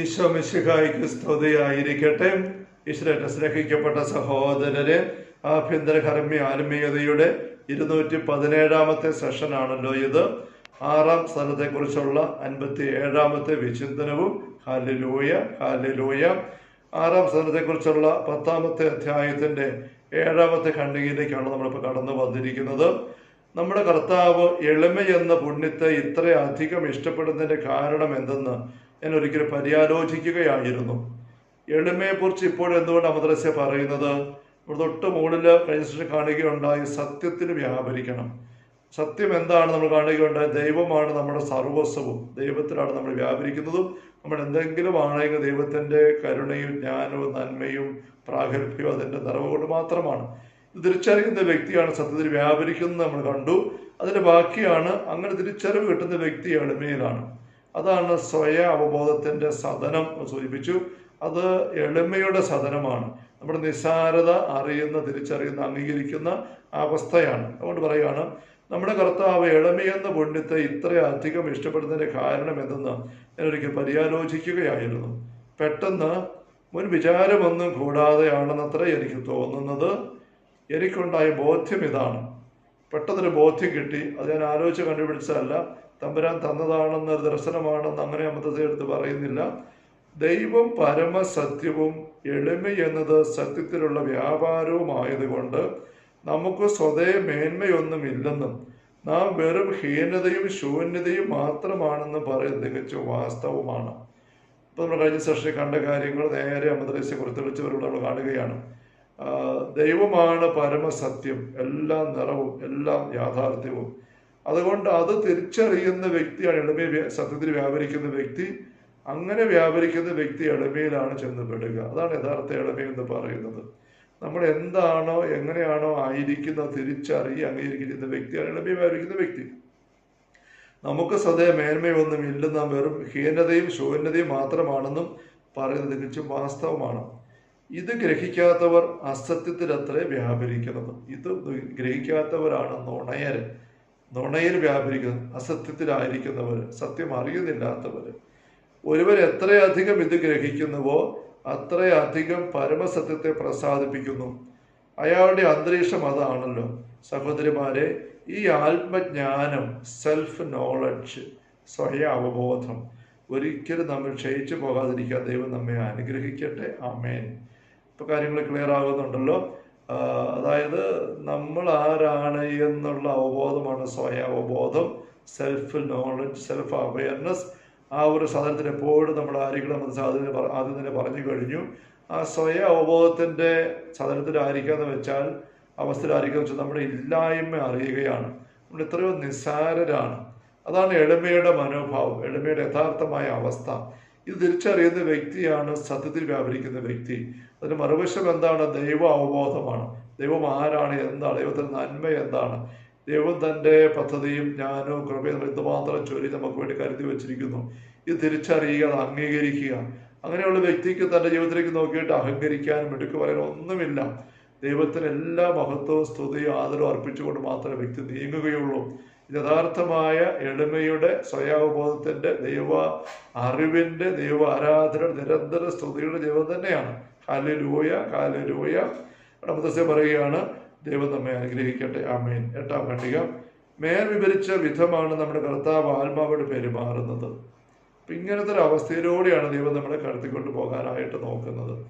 ഈശോ മിശിഹായിക്ക് സ്തുതിയായിരിക്കട്ടെ. ഈശ്വരന്റെ സ്നേഹിക്കപ്പെട്ട സഹോദരരെ ആഭ്യന്തര കർമ്മി ആത്മീയതയുടെ ഇരുന്നൂറ്റി പതിനേഴാമത്തെ സെഷനാണല്ലോ ഇത്. ആറാം സ്ഥലത്തെക്കുറിച്ചുള്ള അൻപത്തി ഏഴാമത്തെ വിചിന്തനവും. ഹാലിലൂയ ഹാലിലൂയ ആറാം സ്ഥലത്തെക്കുറിച്ചുള്ള പത്താമത്തെ അധ്യായത്തിന്റെ ഏഴാമത്തെ ഖണ്ഡികയിലേക്കാണ് നമ്മളിപ്പോൾ കടന്നു വന്നിരിക്കുന്നത്. നമ്മുടെ കർത്താവ് എളിമയെന്ന പുണ്യത്തെ ഇത്രയധികം ഇഷ്ടപ്പെടുന്നതിന്റെ കാരണം എന്തെന്ന് ഞാൻ ഒരിക്കലും പര്യാലോചിക്കുകയായിരുന്നു. എളിമയെക്കുറിച്ച് ഇപ്പോൾ എന്തുകൊണ്ട് അമദ്രസ്യ പറയുന്നത്? ഇവിടെ തൊട്ട് മുകളിൽ കഴിഞ്ഞ കാണുകയുണ്ടായി സത്യത്തിന് വ്യാപരിക്കണം. സത്യം എന്താണ് നമ്മൾ കാണുകയുണ്ടായി? ദൈവമാണ് നമ്മുടെ സർവസ്വവും. ദൈവത്തിലാണ് നമ്മൾ വ്യാപരിക്കുന്നതും. നമ്മൾ എന്തെങ്കിലും ആണെങ്കിൽ ദൈവത്തിന്റെ കരുണയും ജ്ഞാനവും നന്മയും പ്രാഗൽഭ്യവും അതിന്റെ നിറവ് കൊണ്ട് മാത്രമാണ്. തിരിച്ചറിയുന്ന വ്യക്തിയാണ് സത്യത്തിൽ വ്യാപരിക്കുന്നത് നമ്മൾ കണ്ടു. അതിന്റെ ബാക്കിയാണ് അങ്ങനെ തിരിച്ചറിവ് കിട്ടുന്ന വ്യക്തി എളിമയിലാണ് അതാണ് സ്വയ അവബോധത്തിന്റെ സദനം സൂചിപ്പിച്ചു. അത് എളിമയുടെ സദനമാണ്. നമ്മുടെ നിസ്സാരത അറിയുന്ന തിരിച്ചറിയുന്ന അംഗീകരിക്കുന്ന അവസ്ഥയാണ്. അതുകൊണ്ട് പറയുകയാണ് നമ്മുടെ കർത്താവ് എളിമയെന്ന പുണ്യത്തെ ഇത്രയധികം ഇഷ്ടപ്പെടുന്നതിന്റെ കാരണം എന്തെന്ന് ഞാൻ ഒരിക്കൽ പര്യാലോചിക്കുകയായിരുന്നു. പെട്ടെന്ന് മുൻ വിചാരമൊന്നും കൂടാതെയാണെന്നത്ര എനിക്ക് തോന്നുന്നത്. എനിക്കുണ്ടായ ബോധ്യം ഇതാണ്. പെട്ടെന്നൊരു ബോധ്യം കിട്ടി. അത് ഞാൻ ആലോചിച്ച് കണ്ടുപിടിച്ചതല്ല. തമ്പുരാൻ തന്നതാണെന്ന് ദർശനമാണെന്ന് അങ്ങനെ അമൃതത്തെ എടുത്ത് പറയുന്നില്ല. ദൈവം പരമസത്യവും എളിമ എന്നത് സത്യത്തിലുള്ള വ്യാപാരവുമായതുകൊണ്ട് നമുക്ക് സ്വതേ മേന്മയൊന്നുമില്ലെന്നും നാം വെറും ഹീനതയും ശൂന്യതയും മാത്രമാണെന്ന് പറയുന്നത് തികച്ചും വാസ്തവമാണ്. ഇപ്പൊ നമ്മൾ കഴിഞ്ഞ സെഷനിൽ കണ്ട കാര്യങ്ങൾ നേരെ അമദ്രസ്യ കുറിച്ചവരോട് നമ്മൾ കാണുകയാണ്. ദൈവമാണ് പരമസത്യം. എല്ലാം നിറവും എല്ലാം യാഥാർത്ഥ്യവും. അതുകൊണ്ട് അത് തിരിച്ചറിയുന്ന വ്യക്തിയാണ് എളിമയെ സത്യത്തിൽ വ്യാപരിക്കുന്ന വ്യക്തി അങ്ങനെ വ്യാപരിക്കുന്ന വ്യക്തി എളിമയിലാണ് ചെന്ന് പെടുക അതാണ് യഥാർത്ഥ എളിമ എന്ന് പറയുന്നത്. നമ്മൾ എന്താണോ എങ്ങനെയാണോ ആയിരിക്കുന്ന തിരിച്ചറിയി അംഗീകരിക്കുന്ന വ്യക്തിയാണ് എളിമയെ വ്യാപരിക്കുന്ന വ്യക്തി. നമുക്ക് സദയ മേന്മയൊന്നും ഇല്ലെന്ന് വെറും ഹീനതയും ശൂന്യതയും മാത്രമാണെന്നും പറയുന്നത് തികച്ചും വാസ്തവമാണ്. ഇത് ഗ്രഹിക്കാത്തവർ അസത്യത്തിലത്രേ വ്യാപരിക്കുന്നത്. ഇത് ഗ്രഹിക്കാത്തവരാണ് നുണയര് നുണയിൽ വ്യാപരിക്കുന്ന അസത്യത്തിലായിരിക്കുന്നവർ സത്യം അറിയുന്നില്ലാത്തവർ. ഒരുവൻ എത്രയധികം ഇത് ഗ്രഹിക്കുന്നുവോ അത്രയധികം പരമസത്യത്തെ പ്രസാദിപ്പിക്കുന്നു. അയാളുടെ അന്തരീക്ഷം അതാണല്ലോ. സഹോദരിമാരെ ഈ ആത്മജ്ഞാനം സെൽഫ് നോളജ് സ്വയം അവബോധം ഒരിക്കലും നമ്മൾ ക്ഷയിച്ചു പോകാതിരിക്കാൻ ദൈവം നമ്മെ അനുഗ്രഹിക്കട്ടെ. അമേൻ ഇപ്പൊ കാര്യങ്ങൾ ക്ലിയർ ആകുന്നുണ്ടല്ലോ. അതായത് നമ്മൾ ആരാണ് എന്നുള്ള അവബോധമാണ് സ്വയം അവബോധം സെൽഫ് നോളജ് സെൽഫ് അവയർനെസ് ആ ഒരു സാധനത്തിന് എപ്പോഴും നമ്മൾ ആയിരിക്കണം എന്ന് സാധനം ആദ്യം തന്നെ പറഞ്ഞു കഴിഞ്ഞു. ആ സ്വയം അവബോധത്തിന്റെ സാധനത്തിലായിരിക്കാന്ന് വെച്ചാൽ അവസ്ഥയിലായിരിക്കുക വെച്ചാൽ നമ്മുടെ ഇല്ലായ്മ അറിയുകയാണ്. നമ്മൾ എത്രയോ നിസ്സാരരാണ്. അതാണ് എളിമയുടെ മനോഭാവം എളിമയുടെ യഥാർത്ഥമായ അവസ്ഥ. ഇത് തിരിച്ചറിയുന്ന വ്യക്തിയാണ് സത്യത്തിൽ വ്യാപരിക്കുന്ന വ്യക്തി. അതിന് മറുവശം എന്താണ്? ദൈവ അവബോധമാണ്. ദൈവം ആരാണ്? എന്താണ്? ദൈവത്തിന്റെ നന്മ എന്താണ്? ദൈവം തന്റെ പദ്ധതിയും ജ്ഞാനവും കൃപയും എന്തുമാത്രം ചൊല്ലി നമുക്ക് വേണ്ടി കരുതി വെച്ചിരിക്കുന്നു. ഇത് തിരിച്ചറിയുക അത് അംഗീകരിക്കുക. അങ്ങനെയുള്ള വ്യക്തിക്ക് തന്റെ ജീവിതത്തിലേക്ക് നോക്കിയിട്ട് അഹങ്കരിക്കാനും എടുക്കു പറയാനും ഒന്നുമില്ല. ദൈവത്തിന് എല്ലാ മഹത്വവും സ്തുതിയും ആദരവും അർപ്പിച്ചുകൊണ്ട് മാത്രമേ വ്യക്തി നീങ്ങുകയുള്ളൂ. യഥാർത്ഥമായ എളിമയുടെ സ്വയാവബോധത്തിന്റെ ദൈവ അറിവിന്റെ ദൈവ ആരാധന നിരന്തര സ്തുതിയുടെ ദൈവം തന്നെയാണ്. ഹാലലൂയ ഹാലലൂയ രണ്ടാമത്തെ പറയുകയാണ് ദൈവം നമ്മെ അനുഗ്രഹിക്കട്ടെ. ആമേൻ. എട്ടാം ഖണ്ഡിക മേൽ വിവരിച്ച വിധമാണ് നമ്മുടെ കർത്താവ് ആത്മാവോട് പെരുമാറുന്നത്. അപ്പം ഇങ്ങനത്തെ ഒരു അവസ്ഥയിലൂടെയാണ് ദൈവം നമ്മളെ കടത്തിക്കൊണ്ട് പോകാനായിട്ട് നോക്കുന്നത്.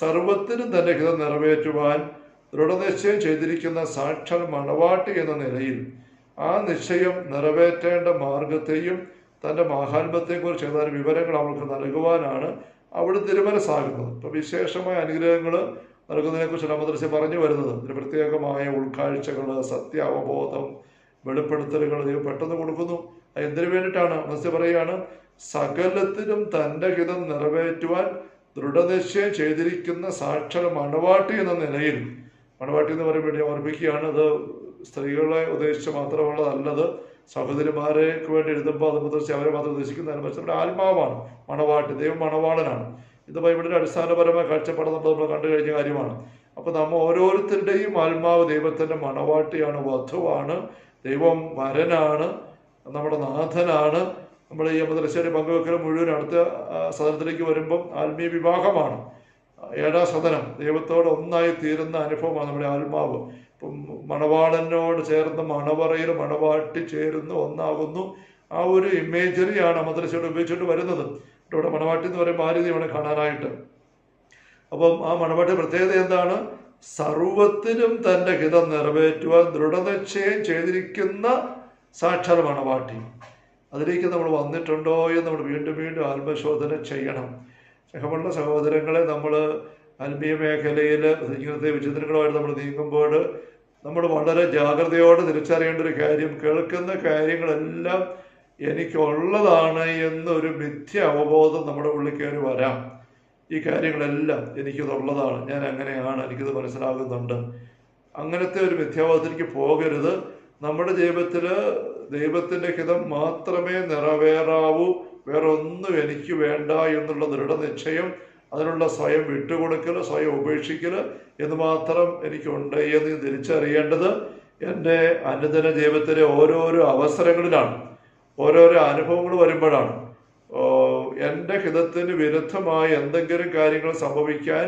സർവത്തിനും തന്നെ ഹിതം നിറവേറ്റുവാൻ ദൃഢനിശ്ചയം ചെയ്തിരിക്കുന്ന സാക്ഷാൽ മണവാട്ടി എന്ന നിലയിൽ ആ നിശ്ചയം നിറവേറ്റേണ്ട മാർഗത്തെയും തന്റെ മഹാത്മത്തെക്കുറിച്ച് കുറിച്ച് ഏതാനും വിവരങ്ങൾ അവൾക്ക് നൽകുവാനാണ് അവിടെ തിരുമനസ്സാകുന്നത് ഇപ്പോൾ വിശേഷമായ അനുഗ്രഹങ്ങൾ നൽകുന്നതിനെ കുറിച്ച് രാമദർശി പറഞ്ഞു വരുന്നത്. ഇതിന് പ്രത്യേകമായ ഉൾക്കാഴ്ചകൾ സത്യ അവബോധം വെളിപ്പെടുത്തലുകൾ ദൈവം പെട്ടെന്ന് കൊടുക്കുന്നു. എന്തിനു വേണ്ടിയിട്ടാണ്? മത്സ്യ പറയുകയാണ് സകലത്തിനും തന്റെ ഹിതം നിറവേറ്റുവാൻ ദൃഢനിശ്ചയം ചെയ്തിരിക്കുന്ന സാക്ഷര മണവാട്ടി എന്ന നിലയിൽ. മണവാട്ടി എന്ന് പറയുമ്പോൾ ഓർമ്മിക്കുകയാണ് അത് സ്ത്രീകളെ ഉദ്ദേശിച്ച് മാത്രമുള്ളതല്ലത്. സഹോദരിമാരേക്ക് വേണ്ടി എഴുതുമ്പോൾ അത് മുതൽ അവരെ മാത്രം ഉദ്ദേശിക്കുന്നതിന് പക്ഷേ നമ്മുടെ ആത്മാവാണ്. മണവാട്ടി ദൈവം മണവാളനാണ്. ഇത് ബൈബിളിന്റെ അടിസ്ഥാനപരമായ കാഴ്ചപ്പാട് നമ്മൾ നമ്മൾ കണ്ടു കഴിഞ്ഞ കാര്യമാണ്. അപ്പോൾ നമ്മൾ ഓരോരുത്തരുടെയും ആത്മാവ് ദൈവത്തിന്റെ മണവാട്ടിയാണ് വധുവാണ് ദൈവം വരനാണ് നമ്മുടെ നാഥനാണ്. നമ്മൾ ഈ മദ്രസയുടെ പങ്കുവെക്കൽ മുഴുവൻ അടുത്ത സദനത്തിലേക്ക് വരുമ്പം ആത്മീയ വിവാഹമാണ്. ഏഴാം സദനം ദൈവത്തോട് ഒന്നായി തീരുന്ന അനുഭവമാണ് നമ്മുടെ ആത്മാവ്. മണവാളനോട് ചേർന്ന് മണവറയിൽ മണവാട്ടി ചേരുന്ന ഒന്നാകുന്നു. ആ ഒരു ഇമേജറിയാണ് മദ്രസയോട് ഉപയോഗിച്ചുകൊണ്ട് വരുന്നത്. ഇവിടെ മണവാട്ടി എന്ന് പറയുമ്പോൾ ആ രീതിയാണ് കാണാനായിട്ട്. അപ്പം ആ മണവാട്ടി പ്രത്യേകത എന്താണ്? സർവത്തിനും തന്റെ ഹിതം നിറവേറ്റുവാൻ ദൃഢനിശ്ചയം ചെയ്തിരിക്കുന്ന സാക്ഷാൽ മണവാട്ടി. അതിലേക്ക് നമ്മൾ വന്നിട്ടുണ്ടോ എന്ന് നമ്മൾ വീണ്ടും വീണ്ടും ആത്മശോധന ചെയ്യണം. സ്നേഹമുള്ള സഹോദരങ്ങളെ നമ്മൾ ആത്മീയ മേഖലയിൽ ഇങ്ങനത്തെ വിചിത്രങ്ങളുമായിട്ട് നമ്മൾ നീങ്ങുമ്പോൾ നമ്മൾ വളരെ ജാഗ്രതയോടെ തിരിച്ചറിയേണ്ട ഒരു കാര്യം കേൾക്കുന്ന കാര്യങ്ങളെല്ലാം എനിക്കുള്ളതാണ് എന്നൊരു മിഥ്യ അവബോധം നമ്മുടെ ഉള്ളിൽ കയറി വരാം. ഈ കാര്യങ്ങളെല്ലാം എനിക്കിതുള്ളതാണ് ഞാൻ അങ്ങനെയാണ് എനിക്കിത് മനസ്സിലാകുന്നുണ്ട്. അങ്ങനത്തെ ഒരു മിഥ്യാബോധത്തിലേക്ക് പോകരുത്. നമ്മുടെ ജീവിതത്തിൽ ദൈവത്തിന്റെ ഹിതം മാത്രമേ നിറവേറാവൂ വേറൊന്നും എനിക്ക് വേണ്ട എന്നുള്ള ദൃഢനിശ്ചയം അതിനുള്ള സ്വയം വിട്ടുകൊടുക്കൽ സ്വയം ഉപേക്ഷിക്കൽ എന്ന് മാത്രം എനിക്കുണ്ട്. എന്ന് തിരിച്ചറിയേണ്ടത് എന്റെ അനുദിന ജീവിതത്തിലെ ഓരോരോ അവസരങ്ങളിലാണ്. ഓരോരോ അനുഭവങ്ങൾ വരുമ്പോഴാണ്. എന്റെ ഹിതത്തിന് വിരുദ്ധമായ എന്തെങ്കിലും കാര്യങ്ങൾ സംഭവിക്കാൻ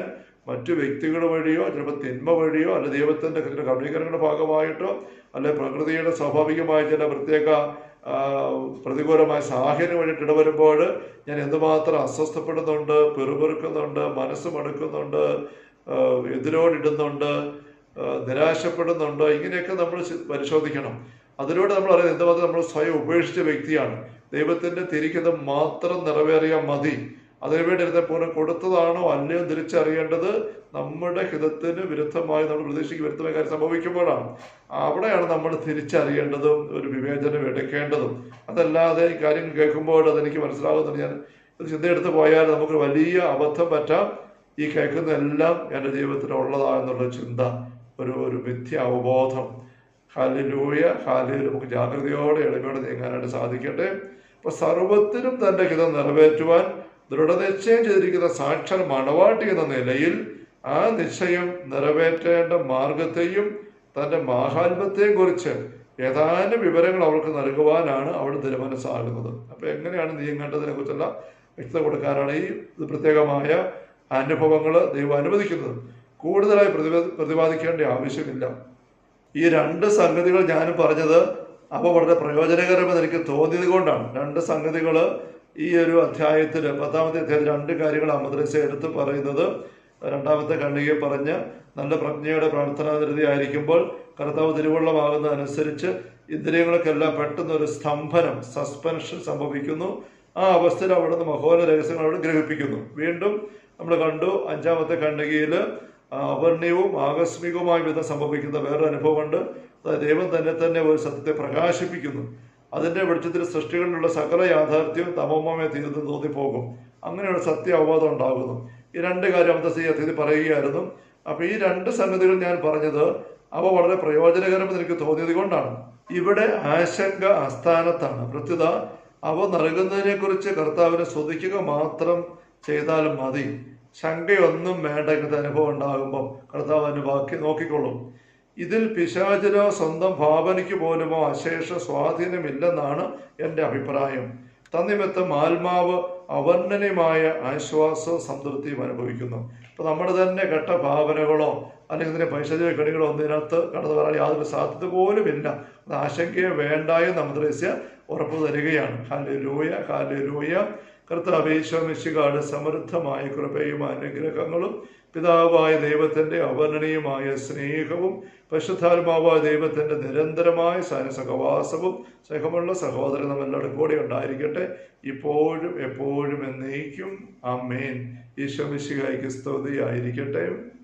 മറ്റു വ്യക്തികൾ വഴിയോ ചിലപ്പോൾ തിന്മ വഴിയോ അല്ല ദൈവത്തിന്റെ ചില കർമ്മീകരണങ്ങളുടെ ഭാഗമായിട്ടോ അല്ലെ പ്രകൃതിയുടെ സ്വാഭാവികമായ ചില പ്രത്യേക പ്രതികൂലമായ സാഹചര്യം വഴിയിട്ട് ഇടവരുമ്പോൾ ഞാൻ എന്തുമാത്രം അസ്വസ്ഥപ്പെടുന്നുണ്ട് പെറുപെറുക്കുന്നുണ്ട് മനസ്സ് മടുക്കുന്നുണ്ട് എതിരോടിടുന്നുണ്ട് നിരാശപ്പെടുന്നുണ്ട് ഇങ്ങനെയൊക്കെ നമ്മൾ പരിശോധിക്കണം. അതിലൂടെ നമ്മൾ അറിയാം എന്തുമാത്രം നമ്മൾ സ്വയം ഉപേക്ഷിച്ച വ്യക്തിയാണ്. ദൈവത്തിന്റെ തിരിക്കുന്നത് മാത്രം നിറവേറിയാൽ മതി. അതിനുവേണ്ടി ഇരുന്ന പൂർണ കൊടുത്തതാണോ? അല്ലയോ തിരിച്ചറിയേണ്ടത് നമ്മുടെ ഹിതത്തിന് വിരുദ്ധമായി നമ്മൾ പ്രതീക്ഷയ്ക്ക് വിരുദ്ധമായ കാര്യം സംഭവിക്കുമ്പോഴാണ്. അവിടെയാണ് നമ്മൾ തിരിച്ചറിയേണ്ടതും ഒരു വിവേചനം എടുക്കേണ്ടതും. അതല്ലാതെ ഈ കാര്യങ്ങൾ കേൾക്കുമ്പോൾ അതെനിക്ക് മനസ്സിലാകുന്നുണ്ട്. ഞാൻ ചിന്തയെടുത്ത് പോയാൽ നമുക്ക് വലിയ അബദ്ധം പറ്റാം. ഈ കേൾക്കുന്ന എല്ലാം എന്റെ ജീവിതത്തിൽ ഉള്ളതാണെന്നുള്ള ചിന്ത ഒരു ഒരു മിഥ്യ അവബോധം. ഹാലിലൂയ ഹാലിൽ നമുക്ക് ജാഗ്രതയോടെ എളിമയോടെ നീങ്ങാനായിട്ട് സാധിക്കട്ടെ. അപ്പൊ സർവത്തിനും തന്റെ ഹിതം നിറവേറ്റുവാൻ ദൃഢനിശ്ചയം ചെയ്തിരിക്കുന്ന സാക്ഷാൽ മണവാട്ടി എന്ന നിലയിൽ ആ നിശ്ചയം നിറവേറ്റേണ്ട മാർഗത്തെയും തന്റെ മാഹാത്മ്യത്തെയും കുറിച്ച് ഏതാനും വിവരങ്ങൾ അവർക്ക് നൽകുവാനാണ് അവൾ തിരുമനസ്സാകുന്നത്. അപ്പൊ എങ്ങനെയാണ് നീങ്ങേണ്ടതിനെ കുറിച്ചുള്ള വ്യക്തത കൊടുക്കാനാണ് ഈ പ്രത്യേകമായ അനുഭവങ്ങൾ ദൈവം അനുവദിക്കുന്നത്. കൂടുതലായി പ്രതിപാ പ്രതിപാദിക്കേണ്ട ആവശ്യമില്ല. ഈ രണ്ട് സംഗതികൾ ഞാൻ പറഞ്ഞത് അവ വളരെ പ്രയോജനകരമെന്ന് എനിക്ക് തോന്നിയത് കൊണ്ടാണ്. രണ്ട് സംഗതികൾ ഈ ഒരു അധ്യായത്തിൽ പത്താമത്തെ അധ്യായത്തിൽ രണ്ട് കാര്യങ്ങളാണ് മദ്രസ എടുത്ത് പറയുന്നത് രണ്ടാമത്തെ ഖണ്ഡികയെ പറഞ്ഞ് നല്ല പ്രജ്ഞയുടെ പ്രാർത്ഥനാ ആയിരിക്കുമ്പോൾ കർത്താവ് തിരുവള്ളമാകുന്നതനുസരിച്ച് ഇന്ദ്രിയങ്ങൾക്കെല്ലാം പെട്ടെന്ന് ഒരു സ്തംഭനം സസ്പെൻഷൻ സംഭവിക്കുന്നു. ആ അവസ്ഥയിൽ അവിടുന്ന് മഹോല രഹസ്യങ്ങൾ അവിടെ ഗ്രഹിപ്പിക്കുന്നു. വീണ്ടും നമ്മൾ കണ്ടു അഞ്ചാമത്തെ ഖണ്ഡികയിൽ അവർണ്യവും ആകസ്മികവുമായ വിധം സംഭവിക്കുന്ന വേറൊരു അനുഭവമുണ്ട്. ദൈവം തന്നെ തന്നെ ഒരു സത്യത്തെ പ്രകാശിപ്പിക്കുന്നു. അതിന്റെ വെളിച്ചത്തിൽ സൃഷ്ടികളിലുള്ള സകല യാഥാർത്ഥ്യവും തമോമമേ തീർന്നു തോന്നിപ്പോകും അങ്ങനെയുള്ള സത്യ അവബോധം ഉണ്ടാകുന്നു. ഈ രണ്ട് കാര്യം അമൃതസി അതിഥി പറയുകയായിരുന്നു. അപ്പൊ ഈ രണ്ട് സംഗതികൾ ഞാൻ പറഞ്ഞത് അവ വളരെ പ്രയോജനകരമെന്ന് എനിക്ക് തോന്നിയത് കൊണ്ടാണ്. ഇവിടെ ആശങ്ക ആസ്ഥാനത്താണ്. പ്രത്യുത അവ നൽകുന്നതിനെ കുറിച്ച് കർത്താവിനെ ശ്രദ്ധിക്കുക മാത്രം ചെയ്താലും മതി. ശങ്കയൊന്നും വേണ്ട ഇങ്ങനത്തെ അനുഭവം ഉണ്ടാകുമ്പോൾ കർത്താവ് അതിന് ബാക്കി നോക്കിക്കൊള്ളും. ഇതിൽ പിശാചിനോ സ്വന്തം ഭാവനയ്ക്ക് പോലുമോ അശേഷ സ്വാധീനമില്ലെന്നാണ് എന്റെ അഭിപ്രായം. തന്നിമിത്തം ആത്മാവ് അവർണനീയമായ ആശ്വാസവും സംതൃപ്തിയും അനുഭവിക്കുന്നു. ഇപ്പം നമ്മുടെ തന്നെ ഘട്ട ഭാവനകളോ അല്ലെങ്കിൽ ഇതിന്റെ പൈശാചിക കണികളോ ഒന്നിനകത്ത് കടന്നു വരാൻ യാതൊരു സാധ്യത പോലുമില്ല. അത് ആശങ്കയെ വേണ്ടായും നമ്മുടെ ഉറപ്പ് തരികയാണ്. ഹാലൂയ ഹാലൂയ കർത്താവേശ്വമിശികാട് സമൃദ്ധമായ കൃപയും അനുഗ്രഹങ്ങളും പിതാവായ ദൈവത്തിന്റെ അവർണനീയമായ സ്നേഹവും പശുദ്ധാത്മാവായ ദൈവത്തിന്റെ നിരന്തരമായ സഹവാസവും സഹമുള്ള സഹോദരൻ നമ്മളോട് കൂടെ ഉണ്ടായിരിക്കട്ടെ. ഇപ്പോഴും എപ്പോഴും എന്നേക്കും. അമ്മേൻ ഈശോ മിശികായ്ക്ക് സ്തുതിയായിരിക്കട്ടെ.